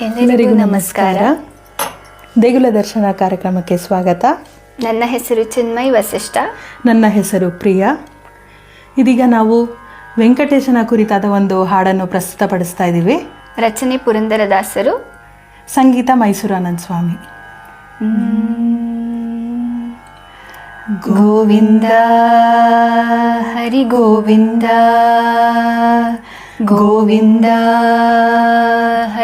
ಎಲ್ಲರಿಗೂ ನಮಸ್ಕಾರ. ದೇಗುಲ ದರ್ಶನ ಕಾರ್ಯಕ್ರಮಕ್ಕೆ ಸ್ವಾಗತ. ನನ್ನ ಹೆಸರು ಚಿನ್ಮಯ್ ವಸಿಷ್ಠ. ನನ್ನ ಹೆಸರು ಪ್ರಿಯಾ. ಇದೀಗ ನಾವು ವೆಂಕಟೇಶನ ಕುರಿತಾದ ಒಂದು ಹಾಡನ್ನು ಪ್ರಸ್ತುತಪಡಿಸ್ತಾ ಇದ್ದೀವಿ. ರಚನೆ ಪುರಂದರದಾಸರು. ಸಂಗೀತ ಮೈಸೂರು ಆನಂದ್ ಸ್ವಾಮಿ ಗೋವಿಂದ ಹರಿ ಗೋವಿಂದ ಗೋವಿಂದ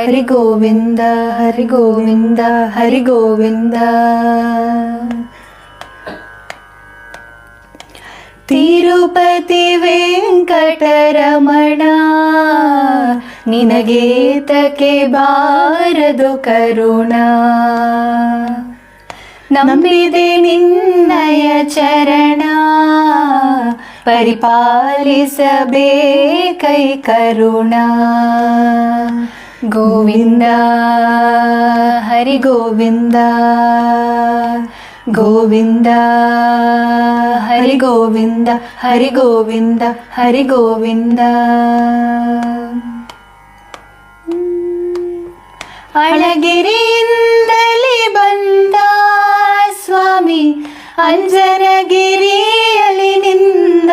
ಹರಿ ಗೋವಿಂದ ಹರಿ ಗೋವಿಂದ ಹರಿ ಗೋವಿಂದ ತಿರುಪತಿ ವೆಂಕಟರಮಣ ನಿನಗೇತಕ್ಕೆ ಬಾರದು ಕರುಣ. ನಂಬಿದೆ ನಿನ್ನಯ ಚರಣ, ಪರಿಪಾಲಿಸಬೇಕೈ ಕರುಣ. ಗೋವಿಂದ ಹರಿ ಗೋವಿಂದ ಗೋವಿಂದ ಹರಿ ಗೋವಿಂದ ಹರಿ ಗೋವಿಂದ ಹರಿ ಗೋವಿಂದ ಅಳಗಿರಿಯಿಂದಲೇ ಬಂದ ಸ್ವಾಮಿ ಅಂಜನಗಿರಿಯಲ್ಲಿ ನಿಂದ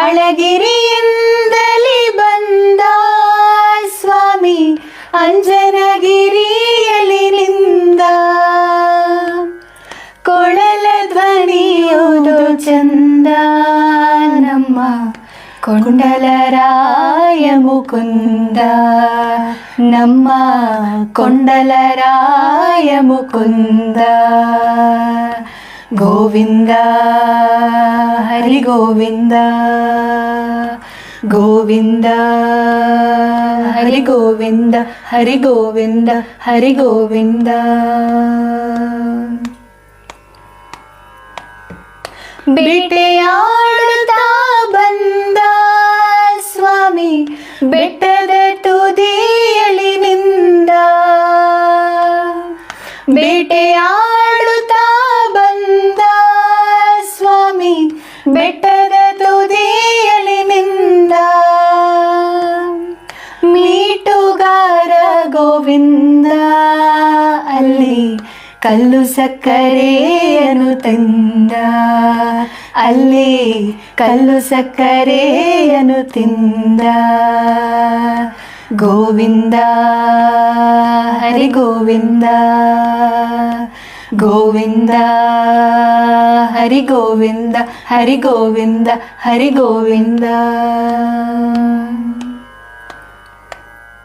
ಅಳಗಿರಿಯಿಂದಲೇ ಅಂಜನಗಿರಿಯಲ್ಲಿ ನಿಂದ ಕೊಳಲ ಧ್ವನಿಯೋದು ಚಂದ ನಮ್ಮ ಕೊಂಡಲರಾಯ ಮುಕುಂದ ನಮ್ಮ ಕೊಂಡಲರಾಯ ಮುಕುಂದ ಗೋವಿಂದ ಹರಿ ಗೋವಿಂದ ಗೋವಿಂದ హరి గోవింద హరి గోవింద హరి గోవింద బిటయా ಗೋವಿಂದ ಅಲ್ಲಿ ಕಲ್ಲು ಸಕ್ಕರೆಯನು ತಿಂದ. ಅಲ್ಲಿ ಕಲ್ಲು ಸಕ್ಕರೆಯನು ತಿಂದ. ಗೋವಿಂದ, ಹರಿ ಗೋವಿಂದ ಗೋವಿಂದ, ಹರಿ ಗೋವಿಂದ ಹರಿ ಗೋವಿಂದ ಹರಿ ಗೋವಿಂದ.